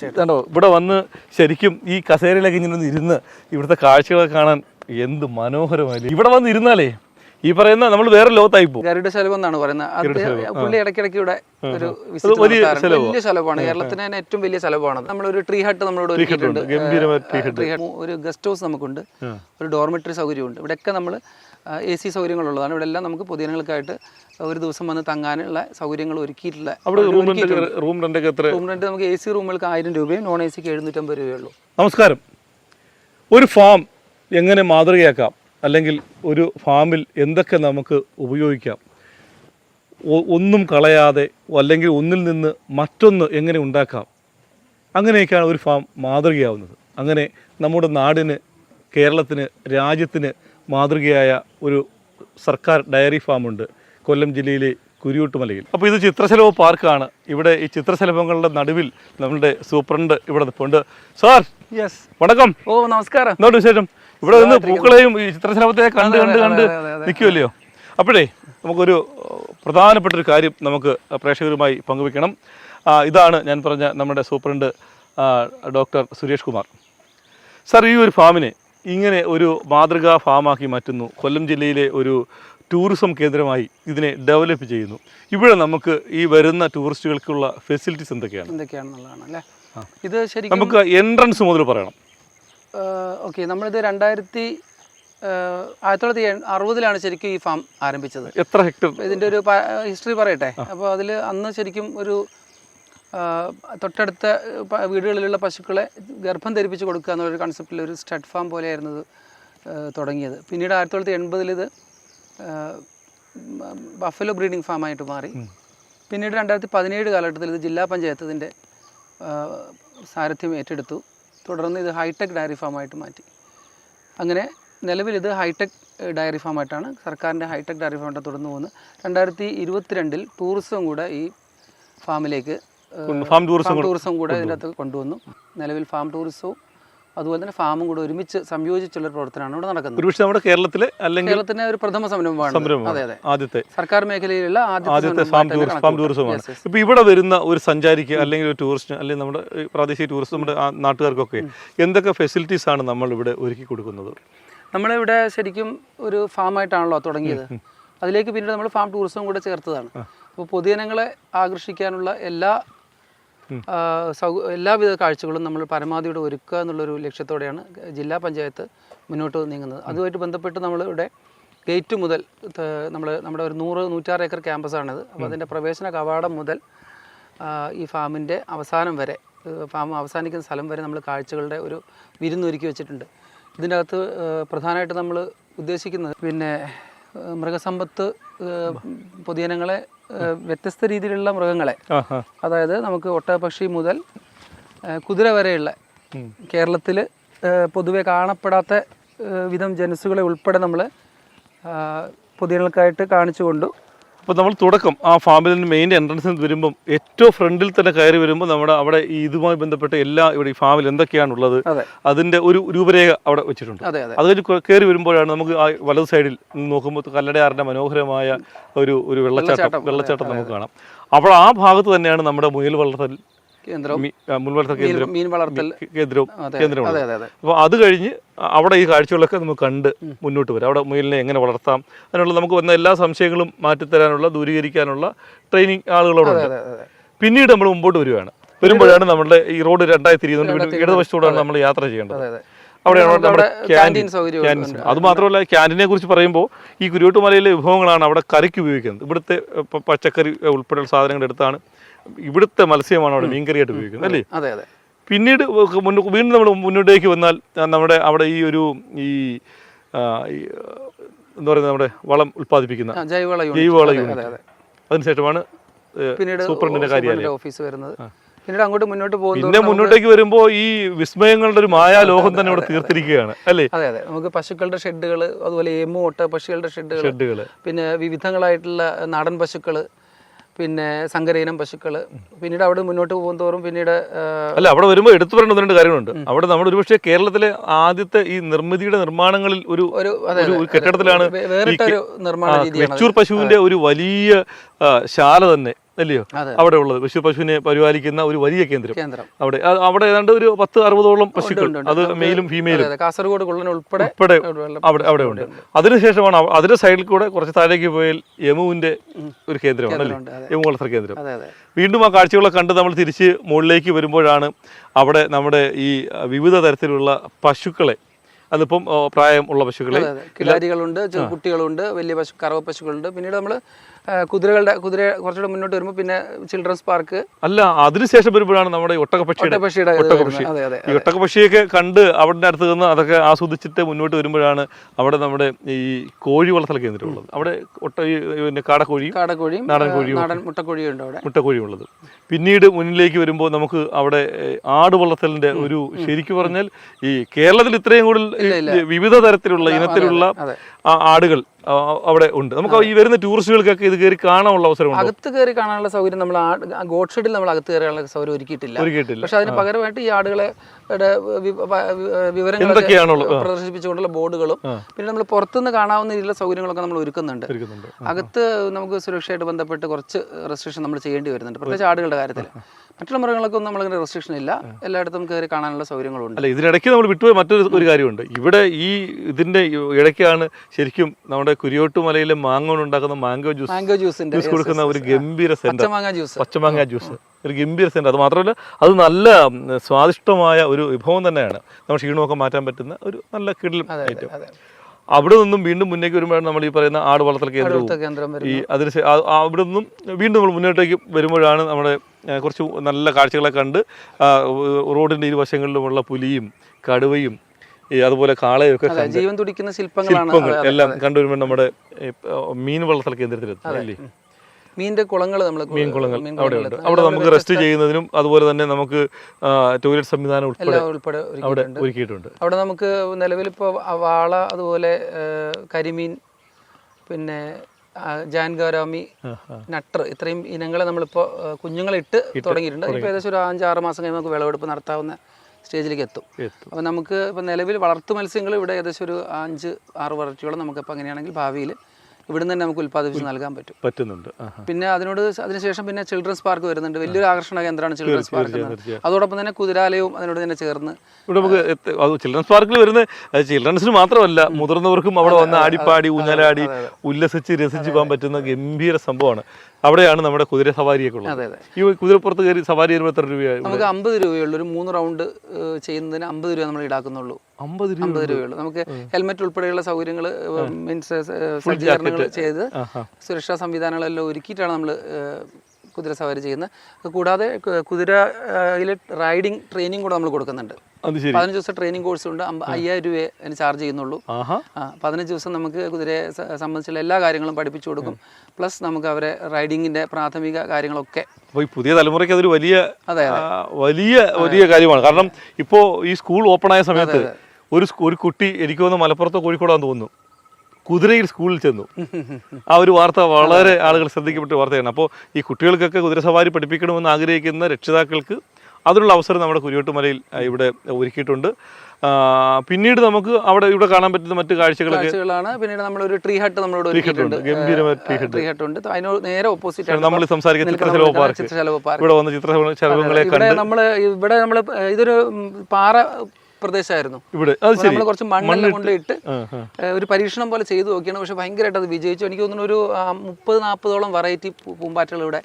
കണ്ടോ ഇവിടെ വന്ന് ശരിക്കും ഈ കസേരയിലൊക്കെ ഇങ്ങനെ ഒന്ന് ഇരുന്ന് ഇവിടുത്തെ കാഴ്ചകളൊക്കെ കാണാൻ എന്ത് മനോഹരമായി ഇവിടെ വന്ന് ഇരുന്നാലേ ഈ പറയുന്ന നമ്മൾ വേറെ ലോകത്തായി പോകും. ഗരുഡ ശലഭം എന്നാണ് പറയുന്നത്. പുള്ളി ഇടയ്ക്കിടയ്ക്ക് ഇവിടെ ഒരു വലിയ. ശലഭമാണ്. കേരളത്തിന് തന്നെ ഏറ്റവും വലിയ ശലഭമാണ്. നമ്മളൊരു ട്രീ ഹട്ട് നമ്മളോട് ഒരു ഗസ്റ്റ് ഹൗസ് നമുക്കുണ്ട്. ഒരു ഡോർമെറ്ററി സൗകര്യമുണ്ട്. ഇവിടെയൊക്കെ നമ്മൾ എ സി സൗകര്യങ്ങളുള്ളതാണ്. ഇവിടെ എല്ലാം നമുക്ക് പൊതുജനങ്ങൾക്കായിട്ട് ഒരു ദിവസം വന്ന് തങ്ങാനുള്ള സൗകര്യങ്ങൾ ഒരുക്കിയിട്ടുള്ള അവിടെ റൂം റൂം എത്ര? നമുക്ക് എ സി റൂമുകൾക്ക് ആയിരം രൂപയും നോൺ എ സിക്ക് എഴുന്നൂറ്റമ്പത് രൂപയുള്ളൂ നമസ്കാരം. ഒരു ഫാം എങ്ങനെ മാതൃകയാക്കാം? അല്ലെങ്കിൽ ഒരു ഫാമിൽ എന്തൊക്കെ നമുക്ക് ഉപയോഗിക്കാം? ഒന്നും കളയാതെ അല്ലെങ്കിൽ ഒന്നിൽ നിന്ന് മറ്റൊന്ന് എങ്ങനെ ഉണ്ടാക്കാം? അങ്ങനെയൊക്കെയാണ് ഒരു ഫാം മാതൃകയാവുന്നത്. അങ്ങനെ നമ്മുടെ നാടിന് കേരളത്തിന് രാജ്യത്തിന് മാതൃകയായ ഒരു സർക്കാർ ഡയറി ഫാമുണ്ട്. കൊല്ലം ജില്ലയിലെ കുരിയൂട്ടുമലയിൽ. അപ്പോൾ ഇത് ചിത്രശലഭ പാർക്കാണ്. ഇവിടെ ഈ ചിത്രശലഭങ്ങളുടെ നടുവിൽ നമ്മളുടെ സൂപ്രണ്ട് ഇവിടെ നിൽപ്പുണ്ട് സാർ യെസ് വണക്കം. ഓ നമസ്കാരം. എന്തുകൊണ്ട് വിശേഷം? ഇവിടെ നിന്ന് പൂക്കളെയും ഈ ചിത്രശലഭത്തെ കണ്ട് കണ്ട് കണ്ട് നിൽക്കുമല്ലയോ അപ്പോഴേ നമുക്കൊരു പ്രധാനപ്പെട്ട ഒരു കാര്യം നമുക്ക് പ്രേക്ഷകരുമായി പങ്കുവെക്കണം ഇതാണ് ഞാൻ പറഞ്ഞ നമ്മുടെ superintendent doctor Suresh Kumar. Sir ഈ ഒരു ഫാമിനെ ഇങ്ങനെ ഒരു മാതൃകാ ഫാമാക്കി മാറ്റുന്നു. കൊല്ലം ജില്ലയിലെ ഒരു ടൂറിസം കേന്ദ്രമായി ഇതിനെ ഡെവലപ്പ് ചെയ്യുന്നു. ഇവിടെ നമുക്ക് ഈ വരുന്ന ടൂറിസ്റ്റുകൾക്കുള്ള ഫെസിലിറ്റീസ് എന്തൊക്കെയാണ്? എന്തൊക്കെയാണെന്നുള്ളതാണ് അല്ലേ? ഇത് ശരിക്കും നമുക്ക് എൻട്രൻസ് മുതൽ പറയണം. ഓക്കെ നമ്മളിത് രണ്ടായിരത്തി ആയിരത്തി തൊള്ളായിരത്തി അറുപതിലാണ് ശരിക്കും ഈ ഫാം ആരംഭിച്ചത്. എത്ര ഹെക്ടർ? ഇതിന്റെ ഒരു ഹിസ്റ്ററി പറയട്ടെ. അപ്പോൾ അതിൽ അന്ന് ശരിക്കും ഒരു തൊട്ടടുത്ത വീടുകളിലുള്ള പശുക്കളെ ഗർഭം ധരിപ്പിച്ച് കൊടുക്കുക എന്നുള്ളൊരു കൺസെപ്റ്റിൽ ഒരു സ്റ്റഡ് ഫാം പോലെയായിരുന്നു ഇത് തുടങ്ങിയത്. പിന്നീട് ആയിരത്തി തൊള്ളായിരത്തി എൺപതിൽ ഇത് ബഫലോ ബ്രീഡിംഗ് ഫാമായിട്ട് മാറി. പിന്നീട് രണ്ടായിരത്തി പതിനേഴ് കാലഘട്ടത്തിൽ ഇത് ജില്ലാ പഞ്ചായത്ത് ഇതിന്റെ ആഹ് സാരഥ്യം ഏറ്റെടുത്തു. തുടർന്ന് ഇത് ഹൈടെക് ഡയറി ഫാമായിട്ട് മാറ്റി. അങ്ങനെ നിലവിൽ ഇത് ഹൈടെക് ഡയറി ഫാമായിട്ടാണ് സർക്കാരിന്റെ ഹൈടെക് ഡയറി ഫാമായിട്ട് തുടർന്ന് പോകുന്നത്. രണ്ടായിരത്തി ഇരുപത്തിരണ്ടിൽ ടൂറിസം കൂടെ ഈ ഫാമിലേക്ക് ഫാം ടൂറിസം ടൂറിസം കൂടെ ഇതിന്റെ അകത്ത് കൊണ്ടുവന്നു. നിലവിൽ ഫാം ടൂറിസവും അതുപോലെ തന്നെ ഫാമും കൂടെ ഒരുമിച്ച് സംയോജിച്ചുള്ള പ്രവർത്തനമാണ് ഇവിടെ നടക്കുന്നത്. ഒരുപക്ഷെ നമ്മുടെ കേരളത്തിലെ അല്ലെങ്കിൽ കേരളത്തിന്റെ ഒരു പ്രഥമ സംരംഭമാണ്. അതെ അതെ. ആദ്യത്തെ സർക്കാർ മേഖലയിലുള്ള ആദ്യത്തെ ഫാം. ടൂറിസമാണ്. ഇപ്പൊ ഇവിടെ വരുന്ന ഒരു സഞ്ചാരിക്ക് അല്ലെങ്കിൽ ഒരു ടൂറിസ്റ്റിന് അല്ലെങ്കിൽ നമ്മുടെ പ്രാദേശിക ടൂറിസ്റ്റ് നമ്മുടെ നാട്ടുകാർക്കൊക്കെ എന്തൊക്കെ ഫെസിലിറ്റീസ് ആണ് നമ്മൾ ഇവിടെ ഒരുക്കി കൊടുക്കുന്നത്? നമ്മളിവിടെ ശരിക്കും ഒരു ഫാമായിട്ടാണല്ലോ തുടങ്ങിയത്. അതിലേക്ക് പിന്നീട് നമ്മൾ ഫാം ടൂറിസവും കൂടെ ചേർത്തതാണ്. അപ്പോൾ പൊതുജനങ്ങളെ ആകർഷിക്കാനുള്ള എല്ലാ എല്ലാവിധ കാഴ്ചകളും നമ്മൾ പരമാവധിയുടെ ഒരുക്കുക എന്നുള്ളൊരു ലക്ഷ്യത്തോടെയാണ് ജില്ലാ പഞ്ചായത്ത് മുന്നോട്ട് നീങ്ങുന്നത്. അതുമായിട്ട് ബന്ധപ്പെട്ട് നമ്മളിവിടെ ഗേറ്റ് മുതൽ നമ്മൾ നമ്മുടെ ഒരു നൂറ് നൂറ്റാറ് ഏക്കർ ക്യാമ്പസാണിത്. അപ്പോൾ അതിന്റെ പ്രവേശന കവാടം മുതൽ ഈ ഫാമിന്റെ അവസാനം വരെ ഫാം അവസാനിക്കുന്ന സ്ഥലം വരെ നമ്മൾ കാഴ്ചകളുടെ ഒരു വിരുന്നൊരുക്കി വെച്ചിട്ടുണ്ട്. ഇതിന്റെ അകത്ത് പ്രധാനമായിട്ട് നമ്മൾ ഉദ്ദേശിക്കുന്നത് പിന്നെ മൃഗസമ്പത്ത് പൊതുജനങ്ങളെ വ്യത്യസ്ത രീതിയിലുള്ള മൃഗങ്ങളെ. അതായത് നമുക്ക് ഒട്ടകപക്ഷി മുതൽ കുതിര വരെയുള്ള കേരളത്തിൽ പൊതുവെ കാണപ്പെടാത്ത വിധം ജനുസുകളെ ഉൾപ്പെടെ നമ്മൾ പൊതുജനങ്ങൾക്കായിട്ട് കാണിച്ചു കൊണ്ടു അപ്പോൾ നമ്മൾ തുടക്കം. ആ ഫാമിൽ നിന്ന് മെയിൻ എൻട്രൻസിൽ നിന്ന് വരുമ്പം ഏറ്റവും ഫ്രണ്ടിൽ തന്നെ കയറി വരുമ്പോൾ നമ്മുടെ അവിടെ ഇതുമായി ബന്ധപ്പെട്ട എല്ലാ ഇവിടെ ഈ ഫാമിൽ എന്തൊക്കെയാണുള്ളത് അതിന്റെ അതിന്റെ ഒരു രൂപരേഖ അവിടെ വെച്ചിട്ടുണ്ട്. അതെ കഴിഞ്ഞ് കയറി വരുമ്പോഴാണ് നമുക്ക് ആ വലത് സൈഡിൽ നോക്കുമ്പോൾ കല്ലടയാറിന്റെ മനോഹരമായ ഒരു ഒരു വെള്ളച്ചാട്ടം വെള്ളച്ചാട്ടം. നമുക്ക് കാണാം. അപ്പോൾ ആ ഭാഗത്ത് തന്നെയാണ് നമ്മുടെ മുയൽ വളർത്തൽ കേന്ദ്രം മീൻ വളർത്തൽ കേന്ദ്രവും അതെ കേന്ദ്രമാണ്. അപ്പോൾ അത് കഴിഞ്ഞ് അവിടെ ഈ കാഴ്ചകളൊക്കെ നമുക്ക് കണ്ട് മുന്നോട്ട് വരാം. അവിടെ മുയലിനെ എങ്ങനെ വളർത്താം അതിനുള്ള നമുക്ക് വന്ന എല്ലാ സംശയങ്ങളും മാറ്റിത്തരാനുള്ള ദൂരീകരിക്കാനുള്ള ട്രെയിനിങ് ആളുകളോടുണ്ട് പിന്നീട് നമ്മൾ മുമ്പോട്ട് വരികയാണ്. വരുമ്പോഴാണ് നമ്മുടെ ഈ റോഡ് രണ്ടായി തിരിയുന്നുണ്ട് ഇടതുവശത്തോടാണ് നമ്മൾ യാത്ര ചെയ്യേണ്ടത്. അവിടെയാണ് നമ്മുടെ ക്യാന്റീൻ ക്യാന്റീൻ അത് മാത്രമല്ല ക്യാന്റീനെ കുറിച്ച് പറയുമ്പോൾ ഈ കുരുവട്ടുമലയിലെ വിഭവങ്ങളാണ് അവിടെ കറിക്ക് ഉപയോഗിക്കുന്നത്. ഇവിടുത്തെ പച്ചക്കറി ഉൾപ്പെടെയുള്ള സാധനങ്ങൾ എടുത്താണ് ഇവിടുത്തെ മത്സ്യമാണ് അവിടെ മീൻകറിയായിട്ട് ഉപയോഗിക്കുന്നത് അല്ലേ? അതെ അതെ. പിന്നീട് വീണ്ടും നമ്മൾ മുന്നോട്ടേക്ക് വന്നാൽ നമ്മുടെ അവിടെ ഈ ഒരു ഈ എന്താ പറയുന്നത് നമ്മുടെ വളം ഉൽപ്പാദിപ്പിക്കുന്ന ജൈവവള യൂണിറ്റ്. അതിനുശേഷമാണ് പിന്നീട് സൂപ്രണ്ടിന്റെ കാര്യാലയം ഓഫീസ് വരുന്നത്. പിന്നീട് അങ്ങോട്ട് മുന്നോട്ട് പോകുന്നത് പിന്നെ മുന്നോട്ടേക്ക് വരുമ്പോൾ ഈ വിസ്മയങ്ങളുടെ ഒരു മായാലോകം തന്നെ ഇവിടെ തീർത്തിരിക്കുകയാണ് അല്ലേ? അതെ അതെ. നമുക്ക് പശുക്കളുടെ ഷെഡുകൾ അതുപോലെ എമ്മോട്ട ഒട്ട പക്ഷികളുടെ ഷെഡുകൾ ഷെഡുകൾ പിന്നെ വിവിധങ്ങളായിട്ടുള്ള നാടൻ പശുക്കൾ പിന്നെ സങ്കരയിനം പശുക്കൾ പിന്നീട് അവിടെ മുന്നോട്ട് പോകും തോറും പിന്നീട് അല്ല അവിടെ വരുമ്പോൾ എടുത്തു പറയേണ്ട രണ്ട് കാര്യങ്ങളുണ്ട്. അവിടെ നമ്മൾ ഒരുപക്ഷെ കേരളത്തിലെ ആദ്യത്തെ ഈ നിർമ്മിതിയുടെ നിർമ്മാണങ്ങളിൽ ഒരു ഒരു കെട്ടിടത്തിലാണ് വെച്ചൂർ പശുവിന്റെ ഒരു വലിയ ശാല തന്നെ. അല്ലയോ? അവിടെ ഉള്ളത് പശു പശുവിനെ പരിപാലിക്കുന്ന ഒരു വലിയ കേന്ദ്രം. അവിടെ അവിടെ ഏതാണ്ട് ഒരു പത്ത് അറുപതോളം പശുക്കൾ. അത് മെയിലും ഫീമെയിലും. കാസർഗോഡ് ഉൾപ്പെടെ ഉൾപ്പെടെ അവിടെ അവിടെ ഉണ്ട്. അതിനുശേഷമാണ് അതിന്റെ സൈഡിൽ കൂടെ കുറച്ച് താഴേക്ക് പോയാൽ യമുവിന്റെ ഒരു കേന്ദ്രമാണ് അല്ലേ? യമു വളർത്തൽ കേന്ദ്രം. വീണ്ടും ആ കാഴ്ചകളൊക്കെ കണ്ട് നമ്മൾ തിരിച്ച് മുകളിലേക്ക് വരുമ്പോഴാണ് അവിടെ നമ്മുടെ ഈ വിവിധ തരത്തിലുള്ള പശുക്കളെ അതിപ്പം പ്രായം പ്രായമുള്ള പശുക്കളെ കിലാരികളുണ്ട് കുട്ടികളുണ്ട് വലിയ പശു കറവ പശുക്കളുണ്ട് പിന്നീട് നമ്മൾ കുതിരകളുടെ കുതിര കുറച്ചുകൂടെ മുന്നോട്ട് വരുമ്പോൾ പിന്നെ ചിൽഡ്രൻസ് പാർക്ക് അല്ല അതിനുശേഷം വരുമ്പോഴാണ് നമ്മുടെ ഈ ഒട്ടകപ്പക്ഷിയൊക്കെ കണ്ട് അവിടെ അടുത്ത് നിന്ന് അതൊക്കെ ആസ്വദിച്ചിട്ട് മുന്നോട്ട് വരുമ്പോഴാണ് അവിടെ നമ്മുടെ ഈ കോഴി വളർത്തൽ കേന്ദ്രമുള്ളത്. അവിടെ ഒട്ട പിന്നെ കാടക്കോഴിയും കാടക്കോഴിയും നാടൻ കോഴിയും നാടൻ മുട്ടക്കോഴിയും ഉണ്ട് അവിടെ. മുട്ടക്കോഴിയും ഉള്ളത് പിന്നീട് മുന്നിലേക്ക് വരുമ്പോൾ നമുക്ക് അവിടെ ആട് വളർത്തലിന്റെ ഒരു ശരിക്കും പറഞ്ഞാൽ ഈ കേരളത്തിൽ ഇത്രയും കൂടുതൽ വിവിധ തരത്തിലുള്ള ഇനത്തിലുള്ള ആടുകൾ അവിടെ ഉണ്ട്. നമുക്ക് ഈ വരുന്ന ടൂറിസ്റ്റുകൾക്കൊക്കെ ഇത് കയറി കാണാനുള്ള അവസരം അകത്ത് കയറി കാണാനുള്ള സൗകര്യം നമ്മൾ ഗോഡ് ഷെഡിൽ നമ്മൾ അകത്ത് കയറാനുള്ള സൗകര്യം ഒരുക്കിയിട്ടില്ല. ഒരുക്കിയിട്ടില്ല. പക്ഷെ അതിന് പകരമായിട്ട് ഈ ആടുകളെ വിവരങ്ങൾ? പ്രദർശിപ്പിച്ചുകൊണ്ടുള്ള ബോർഡുകളും പിന്നെ നമ്മൾ പുറത്തുനിന്ന് കാണാവുന്ന രീതിയിലുള്ള സൗകര്യങ്ങളൊക്കെ നമ്മൾ ഒരുക്കുന്നുണ്ട്. ഒരുക്കുന്നുണ്ട്. അകത്ത് നമുക്ക് സുരക്ഷയായിട്ട് ബന്ധപ്പെട്ട് കുറച്ച് റെസ്ട്രിക്ഷൻ നമ്മൾ ചെയ്യേണ്ടി വരുന്നുണ്ട്. പ്രത്യേകിച്ച് ആടുകളുടെ കാര്യത്തിൽ മറ്റുള്ള മൃഗങ്ങൾക്കൊന്നും നമ്മളിങ്ങനെ റെസ്ട്രിക്ഷൻ ഇല്ല. എല്ലായിടത്തും കയറി കാണാനുള്ള സൗകര്യങ്ങളുണ്ട്. അല്ല ഇതിനിടയ്ക്ക് നമ്മൾ വിട്ടുപോയ മറ്റൊരു ഒരു കാര്യമുണ്ട്. ഇവിടെ ഈ ഇതിന്റെ ഇടയ്ക്കാണ് ശരിക്കും നമ്മുടെ കുരിയോട്ട് മലയിലെ മാങ്ങ ഉണ്ടാക്കുന്ന മാംഗോ ജ്യൂസ് മാംഗോ ജ്യൂസിന്റെ ജ്യൂസ് കൊടുക്കുന്ന ഒരു ഗംഭീര സെന്റർ. പച്ചമാങ്ങ ജ്യൂസ്. പച്ചമാങ്ങ ജ്യൂസ്. ഒരു ഗംഭീര സെന്റർ. അത് മാത്രമല്ല അത് നല്ല സ്വാദിഷ്ടമായ ഒരു വിഭവം തന്നെയാണ്. നമ്മൾ ക്ഷീണമൊക്കെ മാറ്റാൻ പറ്റുന്ന ഒരു നല്ല കിടലും ഐറ്റം. അവിടെ നിന്നും വീണ്ടും മുന്നേക്ക് വരുമ്പോഴാണ് നമ്മൾ ഈ പറയുന്ന ആട് വളർത്തൽ കേന്ദ്രവും. കേന്ദ്രം ഈ അതിന് അവിടെ നിന്നും വീണ്ടും നമ്മൾ മുന്നോട്ടേക്ക് വരുമ്പോഴാണ് നമ്മുടെ കുറച്ച് നല്ല കാഴ്ചകളെ കണ്ട് റോഡിന്റെ ഇരുവശങ്ങളിലുമുള്ള പുലിയും കടുവയും ഈ അതുപോലെ കാളയൊക്കെ ജീവൻ തുടിക്കുന്ന ശില്പങ്ങൾ എല്ലാം. കണ്ടുവരുമ്പോൾ നമ്മുടെ മീൻ വളർത്തൽ കേന്ദ്രത്തിലെത്തും അല്ലേ? മീനിന്റെ കുളങ്ങൾ നമ്മൾ മീൻ കുളങ്ങൾ അവിടെ ഉണ്ട്. അവിടെ നമുക്ക് റെസ്റ്റ് ചെയ്യുന്നതിനും അതുപോലെ തന്നെ നമുക്ക് ടോയ്ലറ്റ് സംവിധാനം ഉൾപ്പെടെ ഉൾപ്പെടെ അവിടെ ഒരുക്കിയിട്ടുണ്ട്. ഒരുക്കിയിട്ടുണ്ട് അവിടെ നമുക്ക് നിലവിൽ ഇപ്പോൾ വാള അതുപോലെ കരിമീൻ പിന്നെ ആ, ആ. നട്ടർ. ഇത്രയും ഇനങ്ങൾ നമ്മളിപ്പോൾ കുഞ്ഞുങ്ങളെ ഇട്ട് തുടങ്ങിയിട്ടുണ്ട്. ഇപ്പോൾ ഏകദേശം ഒരു അഞ്ചാറ് മാസം കഴിയുമ്പോൾ നമുക്ക് വിളവെടുപ്പ് നടത്താവുന്ന സ്റ്റേജിലേക്ക് എത്തും. അപ്പോൾ നമുക്ക് ഇപ്പോൾ നിലവിൽ വളർത്തു മത്സ്യങ്ങൾ ഇവിടെ ഏകദേശം ഒരു അഞ്ച് ആറ് വെറൈറ്റിയോളം നമുക്കിപ്പോൾ അങ്ങനെയാണെങ്കിൽ ഭാവിയിൽ ഇവിടുന്ന് തന്നെ നമുക്ക് ഉൽപ്പാദിപ്പിച്ച് നൽകാൻ പറ്റും. പറ്റുന്നുണ്ട്. പിന്നെ അതിനോട് അതിനുശേഷം പിന്നെ ചിൽഡ്രൻസ് പാർക്ക് വരുന്നുണ്ട്. വലിയൊരു ആകർഷണ കേന്ദ്രമാണ് ചിൽഡ്രൻസ് പാർക്ക് അതോടൊപ്പം തന്നെ കുതിരാലയവും അതിനോട് തന്നെ ചേർന്ന് ഇവിടെ നമുക്ക് ചിൽഡ്രൻസ് പാർക്കിൽ വരുന്ന ചിൽഡ്രൻസിന് മാത്രമല്ല മുതിർന്നവർക്കും അവിടെ വന്ന് ആടിപ്പാടി ഊഞ്ഞാലാടി ഉല്ലസിച്ച് രസിച്ച് പോകാൻ പറ്റുന്ന ഗംഭീര സംഭവമാണ്. അവിടെയാണ് നമ്മുടെ കുതിര സവാരിയൊക്കെ ഉള്ളത്. ഈ കുതിരപ്പുറത്ത് കയറി സവാരി വരുമ്പോൾ എത്ര രൂപയാണ് നമുക്ക് അമ്പത് രൂപയുള്ളൂ ഒരു മൂന്ന് റൗണ്ട് ചെയ്യുന്നതിന് അമ്പത് രൂപ നമ്മൾ ഈടാക്കുന്നുള്ളൂ. അമ്പത് രൂപ അമ്പത് രൂപയുള്ളൂ നമുക്ക് ഹെൽമെറ്റ് ഉൾപ്പെടെയുള്ള സൗകര്യങ്ങൾ മീൻസ് സജ്ജീകരണങ്ങൾ ചെയ്ത്. സുരക്ഷാ സംവിധാനങ്ങളെല്ലാം ഒരുക്കിയിട്ടാണ് നമ്മൾ കുതിര സവാരി ചെയ്യുന്ന കൂടാതെ കുതിരയിൽ റൈഡിങ് ട്രെയിനിങ് കൂടെ നമ്മൾ കൊടുക്കുന്നുണ്ട്. പതിനഞ്ച് ദിവസം ട്രെയിനിങ് കോഴ്സ് ഉണ്ട്. അയ്യായിരം രൂപയെ അതിന് ചാർജ് ചെയ്യുന്നുള്ളൂ. ആ പതിനഞ്ച് ദിവസം നമുക്ക് കുതിരയെ സംബന്ധിച്ചുള്ള എല്ലാ കാര്യങ്ങളും പഠിപ്പിച്ചു കൊടുക്കും. പ്ലസ് നമുക്ക് അവരെ റൈഡിങ്ങിന്റെ പ്രാഥമിക കാര്യങ്ങളൊക്കെ അപ്പോൾ ഈ പുതിയ തലമുറയ്ക്ക് അതൊരു വലിയ അതെ വലിയ വലിയ കാര്യമാണ്. കാരണം ഇപ്പോ ഈ സ്കൂൾ ഓപ്പൺ ആയ സമയത്ത് ഒരു ഒരു കുട്ടി എനിക്ക് തോന്നുന്നു മലപ്പുറത്തോ കോഴിക്കോടാന്ന് തോന്നുന്നു. കുതിരയിൽ സ്കൂളിൽ ചെന്നു. ആ ഒരു വാർത്ത വളരെ ആളുകൾ ശ്രദ്ധിക്കപ്പെട്ട വാർത്തയാണ്. അപ്പോൾ ഈ കുട്ടികൾക്കൊക്കെ കുതിര സവാരി പഠിപ്പിക്കണമെന്ന് ആഗ്രഹിക്കുന്ന രക്ഷിതാക്കൾക്ക് അതിനുള്ള അവസരം നമ്മുടെ കുരിയോട്ടുമലയിൽ ആ, ഇവിടെ ഒരുക്കിയിട്ടുണ്ട്. പിന്നീട് നമുക്ക് അവിടെ ഇവിടെ കാണാൻ പറ്റുന്ന മറ്റു കാഴ്ചകളൊക്കെ കാഴ്ചകളാണ്. പിന്നീട് നമ്മളൊരു ട്രീ ഹട്ട് നമ്മളോട്. ട്രീ ഹട്ട് ഉണ്ട്. അതിനോട് നേരെ ഓപ്പോസിറ്റ് നമ്മൾ സംസാരിക്കുന്ന ചിത്രശലഭ പാർക്ക് ചിത്രശലഭ പാർക്ക് ഇവിടെ വന്ന ചിത്രശലഭങ്ങളെ നമ്മൾ ഇവിടെ നമ്മൾ ഇതൊരു പാറ പ്രദേശമായിരുന്നു. ഇവിടെ. നമ്മൾ കുറച്ച് മണ്ണെല്ലാം കൊണ്ടിട്ട് ആ, ആ. ഒരു പരീക്ഷണം പോലെ ചെയ്തു നോക്കിയാണ്. പക്ഷെ ഭയങ്കരമായിട്ട് അത് വിജയിച്ചു. എനിക്ക് തോന്നുന്നു ഒരു മുപ്പത് നാൽപ്പതോളം വെറൈറ്റി പൂമ്പാറ്റകൾ ഇവിടെ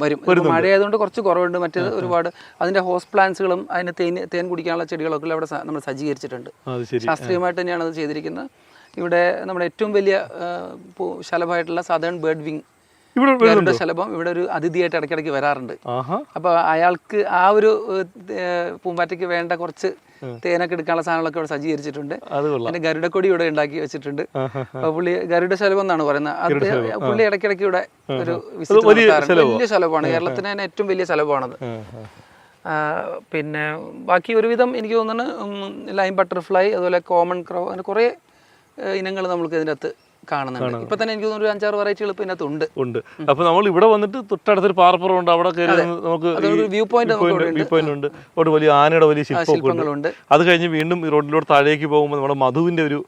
വരും. മഴയായതുകൊണ്ട് കുറച്ച് കുറവുണ്ട്. മറ്റേത് ഒരുപാട് അതിന്റെ ഹോസ് പ്ലാന്റ്സുകളും അതിന് തേൻ തേൻ കുടിക്കാനുള്ള ചെടികളൊക്കെ അവിടെ നമ്മൾ സജ്ജീകരിച്ചിട്ടുണ്ട്. ശാസ്ത്രീയമായിട്ട് തന്നെയാണ് അത് ചെയ്തിരിക്കുന്നത്. ഇവിടെ നമ്മുടെ ഏറ്റവും വലിയ ശലഭമായിട്ടുള്ള സദേൺ ബേർഡ് വിങ് ഇവിടെ ശലഭം ഇവിടെ ഒരു അതിഥിയായിട്ട് ഇടയ്ക്കിടയ്ക്ക് വരാറുണ്ട്. അപ്പൊ അയാൾക്ക് ആ ഒരു പൂമ്പാറ്റയ്ക്ക് വേണ്ട കുറച്ച് തേനൊക്കെ എടുക്കാനുള്ള സാധനങ്ങളൊക്കെ ഇവിടെ സജ്ജീകരിച്ചിട്ടുണ്ട്. പിന്നെ ഗരുഡക്കൊടി ഇവിടെ ഉണ്ടാക്കി വെച്ചിട്ടുണ്ട്. അപ്പൊ പുള്ളി ഗരുഡ ശലഭം എന്നാണ് പറയുന്നത്. അത് പുള്ളി ഇടയ്ക്കിടയ്ക്ക് ഇവിടെ ഒരു വലിയ ശലഭമാണ്. കേരളത്തിന് തന്നെ ഏറ്റവും വലിയ ശലഭമാണത്. പിന്നെ ബാക്കി ഒരുവിധം എനിക്ക് തോന്നുന്നു ലൈം ബട്ടർഫ്ലൈ അതുപോലെ കോമൺ ക്രോ അങ്ങനെ കുറേ ഇനങ്ങൾ നമ്മൾക്ക് ഇതിന്റെ അകത്ത് കാണുന്നുണ്ട്. ഇപ്പൊ തന്നെ എനിക്ക് ഒരു അഞ്ചാറ് വെറൈറ്റികൾ ഇപ്പൊ ഇതിനകത്ത് ഉണ്ട്. ഉണ്ട്. അപ്പൊ നമ്മൾ ഇവിടെ വന്നിട്ട് തൊട്ടടുത്തൊരു പാറപ്പുറം ഉണ്ട് അവിടെ നമുക്ക് വ്യൂ പോയിന്റ് വ്യൂ പോയിന്റ് ഉണ്ട്. അവിടെ വലിയ ആനയുടെ വലിയ ശില്പങ്ങളുണ്ട്. അത് കഴിഞ്ഞ് വീണ്ടും റോഡിലൂടെ താഴേക്ക് പോകുമ്പോൾ നമ്മുടെ മധുവിന്റെ ഒരു.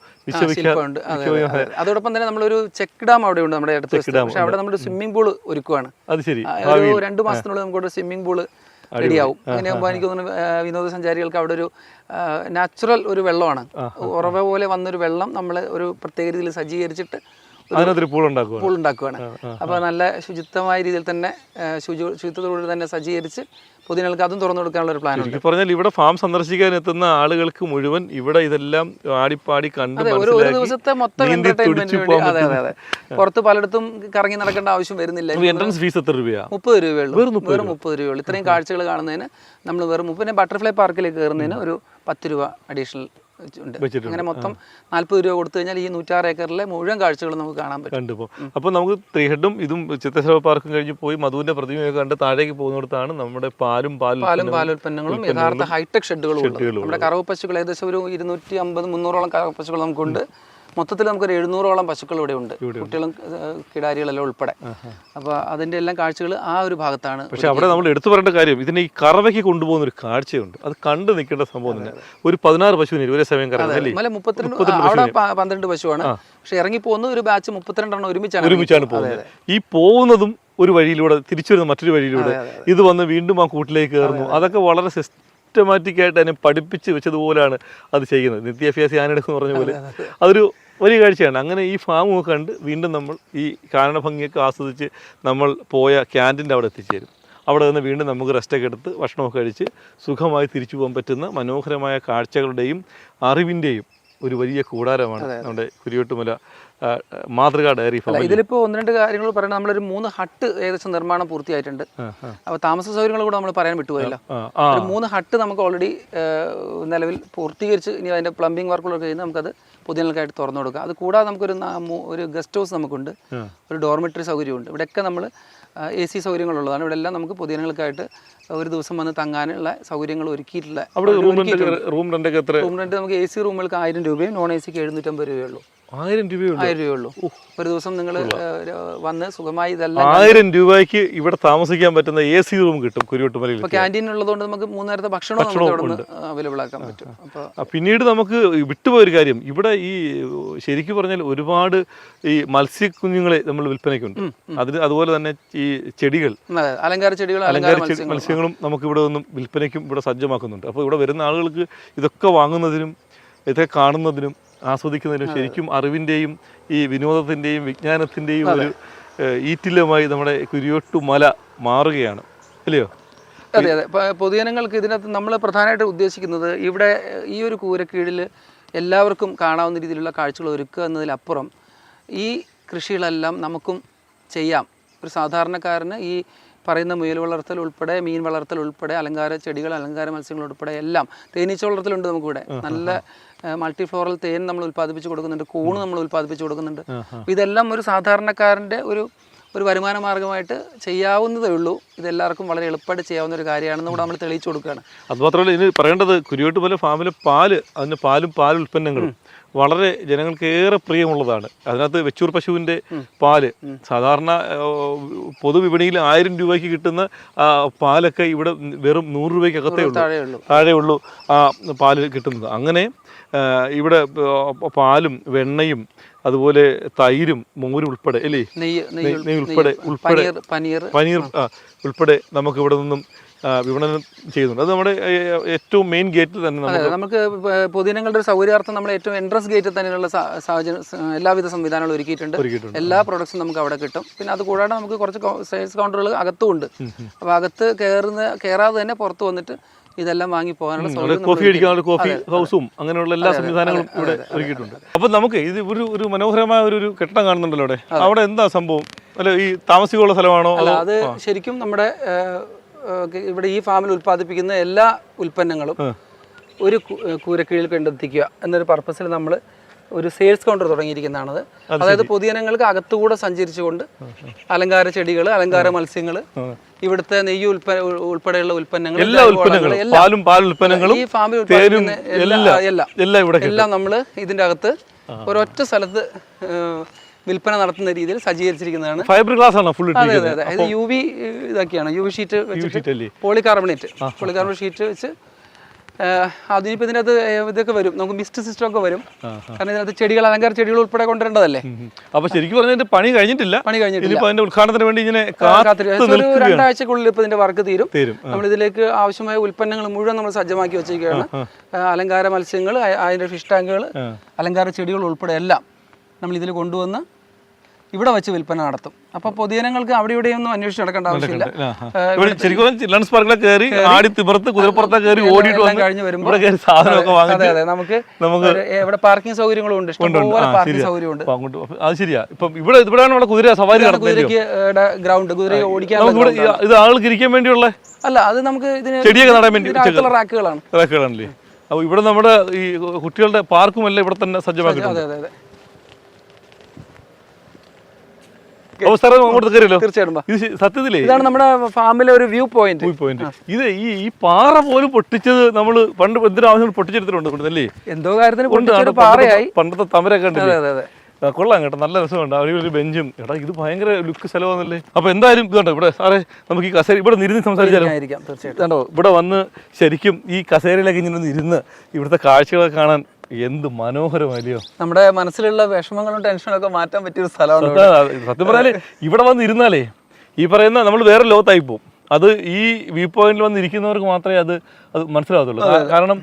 അതോടൊപ്പം തന്നെ നമ്മളൊരു ചെക്ക് ഡാം അവിടെ ഉണ്ട് നമ്മുടെ അടുത്ത് പക്ഷെ അവിടെ നമ്മുടെ സ്വിമ്മിംഗ് പൂൾ ഒരുക്കുവാണ്. അത് ശരി. രണ്ട് മാസത്തിനുള്ളിൽ നമുക്ക് സ്വിമ്മിംഗ് പൂൾ റെഡിയാവും. അങ്ങനെയാകുമ്പോൾ എനിക്ക് തോന്നുന്നു വിനോദസഞ്ചാരികൾക്ക് അവിടെ ഒരു നാച്ചുറൽ ഒരു വെള്ളമാണ്. ഉറവ പോലെ വന്നൊരു വെള്ളം നമ്മൾ ഒരു പ്രത്യേക രീതിയിൽ സജ്ജീകരിച്ചിട്ട് അതിനകത്തൊരു പൂൾ ഉണ്ടാക്കുക പൂൾ ഉണ്ടാക്കുകയാണ് അപ്പോൾ നല്ല ശുചിത്വമായ രീതിയിൽ തന്നെ ശുചി ശുചിത്വത്തോടുകൂടി തന്നെ സജ്ജീകരിച്ച് പൊതുജനങ്ങൾക്ക് അതും തുറന്നു കൊടുക്കാനുള്ള ഒരു പ്ലാൻ ഉണ്ട്. പറഞ്ഞാൽ ഇവിടെ ഫാം സന്ദർശിക്കാൻ എത്തുന്ന ആളുകൾക്ക് മുഴുവൻ ഇവിടെ ഇതെല്ലാം ആടിപ്പാടി കണ്ട് ഒരു ഒരു ദിവസത്തെ മൊത്തം അതെ അതെ അതെ. പുറത്ത് പലയിടത്തും കറങ്ങി നടക്കേണ്ട ആവശ്യം വരുന്നില്ല. എൻട്രൻസ് ഫീസ് എത്ര രൂപയാ? മുപ്പത് രൂപയുള്ളൂ വെറും മുപ്പത് രൂപയുള്ളൂ ഇത്രയും കാഴ്ചകൾ കാണുന്നതിന് നമ്മൾ വെറും മുപ്പത് പിന്നെ ബട്ടർഫ്ലൈ പാർക്കിലേക്ക് കയറുന്നതിന് ഒരു പത്ത് രൂപ അഡീഷണൽ ഉണ്ട്. അങ്ങനെ മൊത്തം നാല്പത് രൂപ കൊടുത്തു കഴിഞ്ഞാൽ ഈ നൂറ്റാറ് ഏക്കറിലെ മുഴുവൻ കാഴ്ചകൾ നമുക്ക് കാണാൻ പറ്റും. കണ്ടുപോ അപ്പൊ നമുക്ക് ത്രീ ഹെഡും ഇതും ചിത്രശ്രവ പാർക്കും കഴിഞ്ഞ് പോയി മധുവിന്റെ പ്രതിമയൊക്കെ കണ്ട് താഴേക്ക് പോകുന്നിടത്താണ് നമ്മുടെ പാലും പാലും പാലും പാലുൽപ്പന്നങ്ങളും യഥാർത്ഥ ഹൈടെക് ഷെഡുകളും നമ്മുടെ കറവ് പശുക്കൾ ഏകദേശം ഒരു ഇരുന്നൂറ്റി അമ്പത് മുന്നൂറോളം കറവ് പശുക്കൾ നമുക്കുണ്ട് മൊത്തത്തിൽ നമുക്കൊരു എഴുന്നൂറോളം പശുക്കൾ ഇവിടെ ഉണ്ട്. കുട്ടികളും കിടാരികളെല്ലാം ഉൾപ്പെടെ. അപ്പോൾ അതിന്റെ എല്ലാം കാഴ്ചകൾ ആ ഒരു ഭാഗത്താണ് പക്ഷെ അവിടെ നമ്മൾ എടുത്തു പറയേണ്ട കാര്യം ഇതിനെ ഈ കറവയ്ക്ക് കൊണ്ടുപോകുന്ന ഒരു കാഴ്ചയുണ്ട്. അത് കണ്ടു നിൽക്കേണ്ട സംഭവം തന്നെ ഒരു പതിനാറ് പശുവിന് ഒരേ സമയം മുപ്പത്തിരണ്ട് അവിടെ പന്ത്രണ്ട് പശുവാണ്. പക്ഷെ ഇറങ്ങി പോകുന്ന ഒരു ബാച്ച് മുപ്പത്തിരണ്ടെണ്ണം ഒരുമിച്ചാണ് ഒരുമിച്ചാണ് പോകുന്നത്. ഈ പോകുന്നതും ഒരു വഴിയിലൂടെ തിരിച്ചു വരുന്ന മറ്റൊരു വഴിയിലൂടെ ഇത് വന്ന് വീണ്ടും ആ കൂട്ടിലേക്ക് കയറുന്നു. അതൊക്കെ വളരെ സിസ്റ്റമാറ്റിക് ആയിട്ട് അതിനെ പഠിപ്പിച്ച് വെച്ചതുപോലാണ് അത് ചെയ്യുന്നത്. നിത്യാഭ്യാസി ആനയെടുക്കുന്ന പറഞ്ഞ പോലെ. അതൊരു വലിയ കാഴ്ചയാണ്. അങ്ങനെ ഈ ഫാം ഒക്കെ കണ്ട് വീണ്ടും നമ്മൾ ഈ കാരണഭംഗിയൊക്കെ ആസ്വദിച്ച് നമ്മൾ പോയ ക്യാന്റീന്റെ അവിടെ എത്തിച്ചേരും. അവിടെ നിന്ന് വീണ്ടും നമുക്ക് റെസ്റ്റൊക്കെ എടുത്ത് ഭക്ഷണമൊക്കെ കഴിച്ച് സുഖമായി തിരിച്ചു പോകാൻ പറ്റുന്ന മനോഹരമായ കാഴ്ചകളുടെയും അറിവിന്റെയും ഒരു വലിയ കൂടാരമാണ് നമ്മുടെ കുരിയോട്ടുമല മാതൃകാ ഡയറി ഫാം ഇതിലിപ്പോ ഒന്ന് രണ്ട് കാര്യങ്ങൾ പറയുന്നത് നമ്മളൊരു മൂന്ന് ഹട്ട് ഏകദേശം നിർമ്മാണം പൂർത്തിയായിട്ടുണ്ട്. അപ്പോൾ താമസ സൗകര്യങ്ങൾ കൂടെ നമ്മൾ പറയാൻ വിട്ടുപോയല്ലോ. ഒരു മൂന്ന് ഹട്ട് നമുക്ക് ഓൾറെഡി നിലവിൽ പൂർത്തീകരിച്ച് ഇനി അതിന്റെ പ്ലംബിംഗ് വർക്കുകളൊക്കെ കഴിഞ്ഞ് നമുക്കത് പൊതുജനങ്ങൾക്കായിട്ട് തുറന്നു കൊടുക്കാം. അത് കൂടാതെ നമുക്കൊരു ഒരു ഗസ്റ്റ് ഹൗസ് നമുക്കുണ്ട്. ഒരു ഡോർമെറ്ററി സൗകര്യമുണ്ട്. ഇവിടെയൊക്കെ നമ്മൾ എ സി സൗകര്യങ്ങളുള്ളതാണ്. ഇവിടെ എല്ലാം നമുക്ക് പൊതുജനങ്ങൾക്കായിട്ട് ഒരു ദിവസം വന്ന് തങ്ങാനുള്ള സൗകര്യങ്ങൾ റെന്റൊക്കെ റൂം റെന്റ് നമുക്ക് എ സി റൂമുകൾക്ക് ആയിരം രൂപയും നോൺ എ സിക്ക് എഴുന്നൂറ്റമ്പത് രൂപയുള്ളൂ ആയിരം രൂപയുള്ളൂ. ഒരു ദിവസം നിങ്ങൾ വന്ന് സുഖമായി ഇതെല്ലാം ആയിരം രൂപയ്ക്ക് ഇവിടെ താമസിക്കാൻ പറ്റുന്ന എ സി റൂം കിട്ടും കുരുവട്ടുമലയിൽ ക്യാന്റീൻ ഉള്ളതുകൊണ്ട് നമുക്ക് മൂന്ന് നേരത്തെ ഭക്ഷണം അവൈലബിൾ ആക്കാൻ പറ്റും. പിന്നീട് നമുക്ക് വിട്ടുപോയൊരു കാര്യം. ഇവിടെ ഈ ശരിക്കും പറഞ്ഞാൽ ഒരുപാട് ഈ മത്സ്യക്കുഞ്ഞുങ്ങളെ നമ്മൾ വിൽപ്പനയ്ക്കുണ്ട്. അതിന് അതുപോലെ തന്നെ ഈ ചെടികൾ. അലങ്കാര ചെടികൾ അലങ്കാര മത്സ്യങ്ങളും. നമുക്ക് ഇവിടെ ഒന്നും വിൽപ്പനയ്ക്കും ഇവിടെ സജ്ജമാക്കുന്നുണ്ട്. അപ്പോൾ ഇവിടെ വരുന്ന ആളുകൾക്ക് ഇതൊക്കെ വാങ്ങുന്നതിനും ഇതൊക്കെ കാണുന്നതിനും ആസ്വദിക്കുന്നതിനും ശരിക്കും അറിവിന്റെയും ഈ വിനോദത്തിന്റെയും വിജ്ഞാനത്തിന്റെയും ഒരു ഈറ്റില്ലമായി നമ്മുടെ കുരിയോട്ടു മല മാറുകയാണ്. അല്ലയോ? അതെ അതെ. പൊതുജനങ്ങൾക്ക് ഇതിനകത്ത് നമ്മൾ പ്രധാനമായിട്ട് ഉദ്ദേശിക്കുന്നത് ഇവിടെ ഈ ഒരു കൂരക്കീഴിൽ എല്ലാവർക്കും കാണാവുന്ന രീതിയിലുള്ള കാഴ്ചകൾ ഒരുക്കുക എന്നതിലപ്പുറം ഈ കൃഷികളെല്ലാം നമുക്കും ചെയ്യാം. ഒരു സാധാരണക്കാരന് ഈ പറയുന്ന മുയൽ വളർത്തൽ ഉൾപ്പെടെ മീൻ വളർത്തൽ ഉൾപ്പെടെ അലങ്കാര ചെടികൾ അലങ്കാര മത്സ്യങ്ങൾ ഉൾപ്പെടെ എല്ലാം തേനീച്ച വളർത്തലുണ്ട് നമുക്കിവിടെ നല്ല മൾട്ടി ഫ്ലോറൽ തേൻ നമ്മൾ ഉൽപ്പാദിപ്പിച്ച് കൊടുക്കുന്നുണ്ട് കൂണ് നമ്മൾ ഉൽപ്പാദിപ്പിച്ച് കൊടുക്കുന്നുണ്ട്. ഇതെല്ലാം ഒരു സാധാരണക്കാരന്റെ ഒരു ഒരു വരുമാന മാർഗമായിട്ട് ചെയ്യാവുന്നതേ ഉള്ളൂ. ഇതെല്ലാവർക്കും വളരെ എളുപ്പമായിട്ട് ചെയ്യാവുന്ന ഒരു കാര്യമാണെന്ന് കൂടെ നമ്മൾ തെളിയിച്ചു കൊടുക്കുകയാണ്. അതുമാത്രമല്ല ഇനി പറയേണ്ടത് പോലെ ഫാമിലെ പാൽ അതിന് പാലും പാൽ ഉൽപ്പന്നങ്ങളും വളരെ ജനങ്ങൾക്ക് ഏറെ പ്രിയമുള്ളതാണ്. അതിനകത്ത് വെച്ചൂർ പശുവിന്റെ പാൽ സാധാരണ പൊതുവിപണിയിൽ ആയിരം രൂപയ്ക്ക് കിട്ടുന്ന പാലൊക്കെ ഇവിടെ വെറും നൂറ് രൂപയ്ക്ക് അകത്തേ ഉള്ളൂ. താഴെ ഉള്ളൂ ആ പാൽ കിട്ടുന്നത്. അങ്ങനെ ഇവിടെ പാലും വെണ്ണയും അതുപോലെ തൈരും മോരും ഉൾപ്പെടെ അല്ലേ? നെയ്യ് ഉൾപ്പെടെ ഉൾപ്പെടെ. പനീർ പനീർ. ഉൾപ്പെടെ നമുക്ക് ഇവിടെ നിന്നും വിപണനം ചെയ്യുന്നുണ്ട്. അത് നമ്മുടെ ഏറ്റവും മെയിൻ ഗേറ്റിൽ തന്നെ നമുക്ക് പൊതുജനങ്ങളുടെ സൗകര്യാർത്ഥം നമ്മൾ ഏറ്റവും എൻട്രൻസ് ഗേറ്റിൽ തന്നെയുള്ള സാഹചര്യം എല്ലാവിധ സംവിധാനങ്ങളും ഒരുക്കിയിട്ടുണ്ട്. എല്ലാ പ്രൊഡക്ട്സും നമുക്ക് അവിടെ കിട്ടും. പിന്നെ അത് കൂടാതെ നമുക്ക് കുറച്ച് സെയിൽസ് കൗണ്ടറുകൾ അകത്തും ഉണ്ട്. അപ്പോൾ അകത്ത് കയറുന്ന കയറാതെ തന്നെ പുറത്ത് വന്നിട്ട് ഇതെല്ലാം വാങ്ങി പോകാനുള്ള കോഫി അടിക്കാനുള്ള കോഫി ഹൗസും അങ്ങനെയുള്ള എല്ലാ സംവിധാനങ്ങളും ഇവിടെ ഒരുക്കിയിട്ടുണ്ട്. അപ്പൊ നമുക്ക് ഇത് ഒരു ഒരു മനോഹരമായ ഒരു കെട്ടിടം കാണുന്നുണ്ടല്ലോ അവിടെ. അവിടെ എന്താ സംഭവം? അല്ല ഈ താമസിക്കുള്ള സ്ഥലമാണോ? അത് ശരിക്കും നമ്മുടെ ഇവിടെ ഈ ഫാമിൽ ഉൽപ്പാദിപ്പിക്കുന്ന എല്ലാ ഉൽപ്പന്നങ്ങളും ഒരു കൂരക്കീഴിൽ കൊണ്ടെത്തിക്കുക എന്നൊരു പർപ്പസിൽ നമ്മൾ ഒരു സെയിൽസ് കൗണ്ടർ തുടങ്ങിയിരിക്കുന്നതാണത്. അതായത് പൊതുജനങ്ങൾക്ക് അകത്തുകൂടെ സഞ്ചരിച്ചുകൊണ്ട് അലങ്കാര ചെടികൾ അലങ്കാര മത്സ്യങ്ങൾ ഇവിടുത്തെ നെയ്യ് ഉൽപ്പന്ന ഉൾപ്പെടെയുള്ള ഉൽപ്പന്നങ്ങൾ എല്ലാ ഉൽപ്പന്നങ്ങളും പാലും പാൽ ഉൽപ്പന്നങ്ങളും ഈ ഫാമിൽ എല്ലാം എല്ലാം നമ്മൾ ഇതിന്റെ അകത്ത് ഒരൊറ്റ സ്ഥലത്ത് വിൽപ്പന നടത്തുന്ന രീതിയിൽ സജ്ജീകരിച്ചിരിക്കുന്നതാണ്. ഫൈബർ ഗ്ലാസ് ആണ് ഫുൾ അതെ അതെ അതെ. ഇത് യു വി ഇതൊക്കെയാണ്. യു വി ഷീറ്റ് വെച്ചിട്ട് പോളികാർബണേറ്റ് പോളികാർബണേറ്റ് ഷീറ്റ് വെച്ച് അതിനിപ്പോൾ ഇതിനകത്ത് ഇതൊക്കെ വരും. നമുക്ക് മിസ്റ്റ് സിസ്റ്റം ഒക്കെ വരും. കാരണം ഇതിനകത്ത് ചെടികൾ അലങ്കാര ചെടികൾ ഉൾപ്പെടെ കൊണ്ടുവരേണ്ടതല്ലേ? അപ്പൊ ശരിക്കും പറഞ്ഞാൽ പണി കഴിഞ്ഞിട്ടില്ല. പണി കഴിഞ്ഞിട്ടില്ല. ഉദ്ഘാടനത്തിന് വേണ്ടി ഇങ്ങനെ ഒരു രണ്ടാഴ്ചക്കുള്ളിൽ ഇപ്പോൾ ഇതിന്റെ വർക്ക് തീരും. നമ്മൾ ഇതിലേക്ക് ആവശ്യമായ ഉൽപ്പന്നങ്ങൾ മുഴുവൻ നമ്മൾ സജ്ജമാക്കി വെച്ചിരിക്കുകയാണ്. അലങ്കാര മത്സ്യങ്ങൾ അതിന്റെ ഫിഷ് ടാങ്കുകൾ അലങ്കാര ചെടികൾ ഉൾപ്പെടെ എല്ലാം നമ്മൾ ഇതിൽ കൊണ്ടുവന്ന് ഇവിടെ വെച്ച് വിൽപ്പന നടത്തും. അപ്പൊ പൊതുജനങ്ങൾക്ക് അവിടെ ഇവിടെ ഒന്നും അന്വേഷിച്ച് നടക്കേണ്ട ആവശ്യമില്ല. ശരിക്കും ചിൽഡ്രൻസ് പാർക്കിലെ കയറി ആടി തിമർത്ത് കുതിരപ്പുറത്തെ കയറി ഓടിയിട്ട് വന്ന് കഴിഞ്ഞ് വരുമ്പോൾ അതെ അതെ നമുക്ക് നമുക്ക് ഇവിടെ പാർക്കിംഗ് സൗകര്യങ്ങളും ഉണ്ട്. ഇഷ്ടംപോലെ പാർക്കിംഗ് സൗകര്യമുണ്ട്. അത് ശരിയാ. ഇപ്പം ഇവിടെ ഇവിടെയാണ് നമ്മുടെ കുതിര സവാരി കുതിരയ്ക്ക് ഗ്രൗണ്ട് കുതിരയെ ഓടിക്കാൻ ഇത് ആളുകൾക്ക് ഇരിക്കാൻ വേണ്ടിയുള്ള അല്ല അത് നമുക്ക് ഇതിന് ചെടിയൊക്കെ നടാൻ വേണ്ടി റാക്കുകളാണ്. റാക്കുകളാണല്ലേ? ഇവിടെ നമ്മുടെ ഈ കുട്ടികളുടെ പാർക്കും എല്ലാം ഇവിടെ തന്നെ സജ്ജമാക്കി അതെ അതെ അതെ അപ്പോൾ സാറേ അങ്ങോട്ട് കയറിയല്ലോ തീർച്ചയായിട്ടും. ഇത് സത്യത്തിലേ? ഇതാണ് നമ്മുടെ ഫാമിലെ ഒരു വ്യൂ പോയിന്റ്. പോയി പോയിന്റ്. ഇത് ഈ ഈ പാറ പോലും പൊട്ടിച്ചത് നമ്മൾ പണ്ട് എന്തിനാവശ്യം പൊട്ടിച്ചെടുത്തിട്ടുണ്ട് ഇവിടുന്നല്ലേ എന്തോ കാര്യത്തിന് പാറയായി. പണ്ടത്തെ തമരൊക്കെ ഉണ്ടല്ലേ അതെ അതെ കൊള്ളാം കേട്ടോ നല്ല രസമുണ്ട്. അവിടെ ഒരു ബെഞ്ചും. എടാ ഇത് ഭയങ്കര ലുക്ക് സ്ഥലമാണല്ലേ അപ്പൊ എന്തായാലും ഇതുണ്ടോ ഇവിടെ സാറേ നമുക്ക് ഈ കസേര ഇവിടെ നിരുന്ന് സംസാരിച്ചാലോ? ഇവിടെ വന്ന് ശരിക്കും ഈ കസേരയിലേക്ക് ഇങ്ങനെ നിരുന്ന് ഇരുന്ന് ഇവിടുത്തെ കാഴ്ചകളൊക്കെ കാണാൻ എന്ത് മനോഹരമല്ലയോ നമ്മുടെ മനസ്സിലുള്ള വിഷമങ്ങളും ടെൻഷനും ഒക്കെ മാറ്റാൻ പറ്റിയ ഒരു സ്ഥലമാണ്. സത്യം പറഞ്ഞാൽ പറഞ്ഞാൽ ഇവിടെ വന്നിരുന്നാലേ ഈ പറയുന്ന നമ്മൾ വേറെ ലോകത്തായി പോകും. അത് ഈ വ്യൂ പോയിന്റിൽ വന്നിരിക്കുന്നവർക്ക് മാത്രമേ അത് അത് മനസ്സിലാവത്തുള്ളൂ കാരണം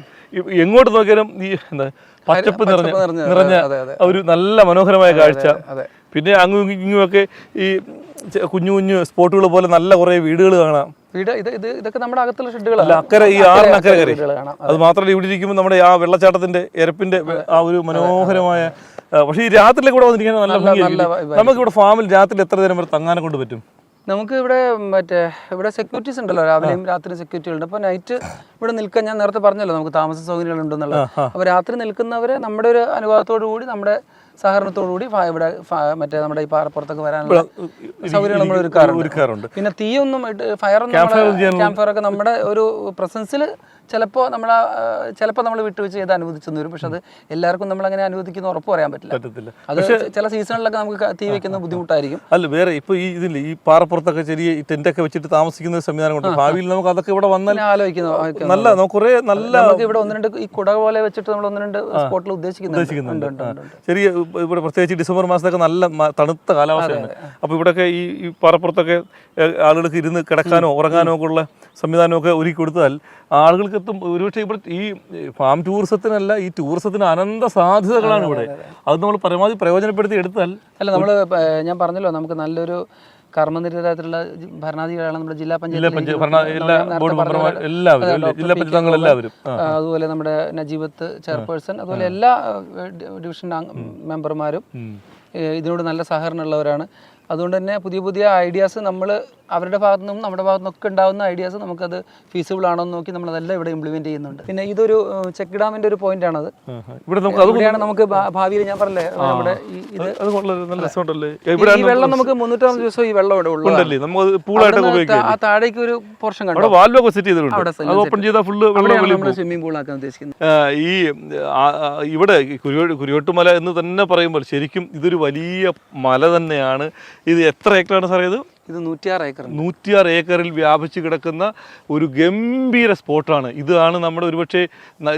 എങ്ങോട്ട് നോക്കിയാലും ഈ എന്താ പച്ചപ്പ് നിറഞ്ഞ നിറഞ്ഞ. ഒരു നല്ല മനോഹരമായ കാഴ്ച. പിന്നെ അങ്ങും ഇങ്ങുമൊക്കെ ഈ കുഞ്ഞു കുഞ്ഞു സ്പോട്ടുകൾ പോലെ നല്ല കുറേ വീടുകൾ കാണാം. വീട് ഇത് ഇത് ഇതൊക്കെ നമ്മുടെ അകത്തുള്ള ഷെഡുകളാണ് അക്കരെ ഈ ആറിനക്കരെ കയറി അത് മാത്രമല്ല ഇവിടെ ഇരിക്കുമ്പോൾ നമ്മുടെ ആ വെള്ളച്ചാട്ടത്തിന്റെ എരപ്പിന്റെ ആ ഒരു മനോഹരമായ പക്ഷേ ഈ രാത്രിയിലെ കൂടെ വന്നിരിക്കാൻ നല്ല നമുക്ക് ഇവിടെ ഫാമിൽ രാത്രി എത്ര നേരം വരെ തങ്ങാനെ കൊണ്ട് പറ്റും? നമുക്ക് ഇവിടെ മറ്റേ ഇവിടെ സെക്യൂരിറ്റീസ് ഉണ്ടല്ലോ രാവിലെയും രാത്രി സെക്യൂരിറ്റികൾ ഉണ്ട്. അപ്പോൾ നൈറ്റ് ഇവിടെ നിൽക്കാൻ ഞാൻ നേരത്തെ പറഞ്ഞല്ലോ നമുക്ക് താമസ സൗകര്യങ്ങൾ ഉണ്ടെന്നുള്ളത്. അപ്പോൾ രാത്രി നിൽക്കുന്നവരെ നമ്മുടെ ഒരു അനുവാദത്തോടു കൂടി നമ്മുടെ സഹകരണത്തോടു കൂടി ഫ- ഇവിടെ മറ്റേ നമ്മുടെ ഈ പാറപ്പുറത്തൊക്കെ വരാനുള്ള സൗകര്യം നമ്മൾ ഒരുക്കാറുണ്ട്. പിന്നെ തീയൊന്നും ഫയർ ക്യാമ്പ് ഫയർ ഒക്കെ നമ്മുടെ ഒരു പ്രസൻസിൽ ചിലപ്പോൾ നമ്മൾ ചിലപ്പോൾ നമ്മൾ വിട്ടുവീഴ്ച ചെയ്ത് അനുവദിച്ചെന്ന് വരും. പക്ഷെ അത് എല്ലാവർക്കും നമ്മൾ അങ്ങനെ അനുവദിക്കുന്ന ഉറപ്പ് പറയാൻ പറ്റില്ല. പറ്റത്തില്ല. അത് ചില സീസണിലൊക്കെ നമുക്ക് തീ വെക്കുന്ന ബുദ്ധിമുട്ടായിരിക്കും. അല്ല വേറെ ഇപ്പൊ ഈ ഇതിൽ ഈ പാറപ്പുറത്തൊക്കെ ചെറിയ ഈ ടെന്റൊക്കെ വെച്ചിട്ട് താമസിക്കുന്ന സംവിധാനം കൊണ്ട് ഭാവിയിൽ നമുക്ക് അതൊക്കെ ഇവിടെ വന്നാൽ ആലോചിക്കുന്നു. നല്ല നമുക്ക് കുറേ നല്ല നമുക്ക് ഇവിടെ ഒന്ന് രണ്ട് ഈ കുട പോലെ വെച്ചിട്ട് നമ്മൾ ഒന്ന് രണ്ട് സ്പോട്ടിൽ ഉദ്ദേശിക്കുന്നുണ്ട്. ചെറിയ ഇവിടെ പ്രത്യേകിച്ച് ഡിസംബർ മാസത്തൊക്കെ നല്ല തണുത്ത കാലാവസ്ഥയാണ്. അപ്പോൾ ഇവിടെയൊക്കെ ഈ ഈ പാറപ്പുറത്തൊക്കെ ആളുകൾക്ക് ഇരുന്ന് കിടക്കാനോ ഉറങ്ങാനോ ഒക്കെ ഉള്ള സംവിധാനമൊക്കെ ഒരുക്കി കൊടുത്താൽ ആളുകൾക്ക് എത്തും ഒരുപക്ഷെ ഇവിടെ ഈ ഫാം ടൂറിസത്തിനല്ല ഈ ടൂറിസത്തിന് അനന്ത സാധ്യതകളാണ് ഇവിടെ. അത് നമ്മൾ പരമാവധി പ്രയോജനപ്പെടുത്തി എടുത്താൽ അല്ല നമ്മൾ ഞാൻ പറഞ്ഞല്ലോ നമുക്ക് നല്ലൊരു കർമ്മനിരതരായിട്ടുള്ള ഭരണാധികാരികളാണ് നമ്മുടെ ജില്ലാ പഞ്ചായത്ത് അതുപോലെ നമ്മുടെ നജീബത്ത് ചെയർപേഴ്സൺ അതുപോലെ എല്ലാ ഡിവിഷൻ മെമ്പർമാരും. ഇതിനോട് നല്ല സഹകരണമുള്ളവരാണ്. അതുകൊണ്ട് തന്നെ പുതിയ പുതിയ ഐഡിയാസ് നമ്മൾ അവരുടെ ഭാഗത്തു നിന്നും നമ്മുടെ ഭാഗത്തു നിന്നൊക്കെ ഉണ്ടാകുന്ന ഐഡിയാസ് നമുക്കത് ഫീസിബിൾ ആണോ എന്ന് നോക്കി നമ്മളതെല്ലാം ഇവിടെ ഇംപ്ലിമെന്റ് ചെയ്യുന്നുണ്ട്. പിന്നെ ഇതൊരു ചെക്ക് ഡാമിന്റെ ഒരു പോയിന്റ് ആണത്. ഇവിടെ നമുക്ക് അത് ഇവിടെയാണ് നമുക്ക് ഭാവിയിൽ ഞാൻ പറഞ്ഞില്ലേ നമ്മുടെ ഇത്? ഈ- ഇവിടെ ഈ വെള്ളം നമുക്ക് മുന്നൂറ്റമ്പത് ദിവസം ഈ വെള്ളം ഇവിടെ ഉള്ളൂ നമുക്ക് ആ താഴേക്ക് ഒരു പോർഷൻ കണ്ടോ? സെറ്റ് ചെയ്തിട്ടുണ്ട്. ഓപ്പൺ ചെയ്താൽ ഫുള്ള് നമ്മൾ സ്വിമ്മിംഗ് പൂൾ ആക്കാൻ ഉദ്ദേശിക്കുന്നത്. ഈ ഇവിടെ കുരുവട്ടുമല എന്ന് തന്നെ പറയുമ്പോൾ ശരിക്കും ഇതൊരു വലിയ മല തന്നെയാണ്. ഇത് എത്ര ഏക്കറാണ് സാറേ ഇത്? ഇത് നൂറ്റിയാറ് ഏക്കർ നൂറ്റിയാറ് ഏക്കറിൽ വ്യാപിച്ച് കിടക്കുന്ന ഒരു ഗംഭീര സ്പോട്ടാണ്. ഇതാണ് നമ്മുടെ ഒരുപക്ഷെ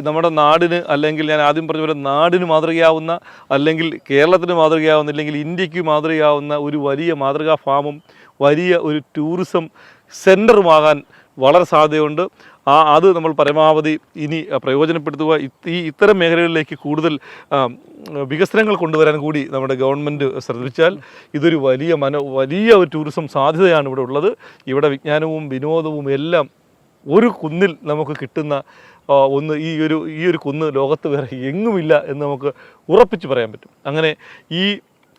നമ്മുടെ നാടിന് അല്ലെങ്കിൽ ഞാൻ ആദ്യം പറഞ്ഞ പോലെ നാടിന് മാതൃകയാവുന്ന അല്ലെങ്കിൽ കേരളത്തിന് മാതൃകയാവുന്ന അല്ലെങ്കിൽ ഇന്ത്യയ്ക്ക് മാതൃകയാവുന്ന ഒരു വലിയ മാതൃകാ ഫാമും വലിയ ഒരു ടൂറിസം സെന്ററുമാകാൻ വളരെ സാധ്യതയുണ്ട്. ആ അത് നമ്മൾ പരമാവധി ഇനി പ്രയോജനപ്പെടുത്തുക. ഈ ഇത്തരം മേഖലകളിലേക്ക് കൂടുതൽ വികസനങ്ങൾ കൊണ്ടുവരാൻ കൂടി നമ്മുടെ ഗവൺമെന്റ് ശ്രദ്ധിച്ചാൽ ഇതൊരു വലിയ മനോ വലിയ ഒരു ടൂറിസം സാധ്യതയാണ് ഇവിടെ ഉള്ളത്. ഇവിടെ വിജ്ഞാനവും വിനോദവും എല്ലാം ഒരു കുന്നിൽ നമുക്ക് കിട്ടുന്ന ഒന്ന് ഈ ഒരു ഈ ഒരു കുന്ന് ലോകത്ത് വേറെ എങ്ങുമില്ല എന്ന് നമുക്ക് ഉറപ്പിച്ച് പറയാൻ പറ്റും. അങ്ങനെ ഈ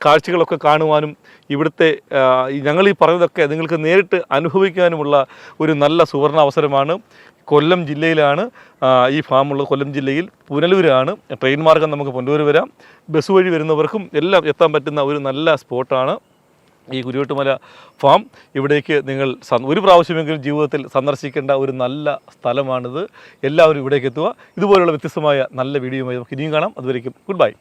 കാഴ്ചകളൊക്കെ കാണുവാനും ഇവിടുത്തെ ഞങ്ങൾ ഈ പറഞ്ഞതൊക്കെ നിങ്ങൾക്ക് നേരിട്ട് അനുഭവിക്കാനുമുള്ള ഒരു നല്ല സുവർണ അവസരമാണ്. കൊല്ലം ജില്ലയിലാണ് ഈ ഫാമുള്ളത് കൊല്ലം ജില്ലയിൽ പുനലൂരാണ്. ട്രെയിൻ മാർഗം നമുക്ക് പുനലൂർ വരാം. ബസ് വഴി വരുന്നവർക്കും എല്ലാം എത്താൻ പറ്റുന്ന ഒരു നല്ല സ്പോട്ടാണ് ഈ കുരുവട്ടുമല ഫാം. ഇവിടേക്ക് നിങ്ങൾ ഒരു പ്രാവശ്യമെങ്കിലും ജീവിതത്തിൽ സന്ദർശിക്കേണ്ട ഒരു നല്ല സ്ഥലമാണിത്. എല്ലാവരും ഇവിടേക്ക് എത്തുക. ഇതുപോലുള്ള വ്യത്യസ്തമായ നല്ല വീഡിയോയുമായി നമുക്ക് ഇനിയും കാണാം. അതുവരേക്കും ഗുഡ് ബൈ.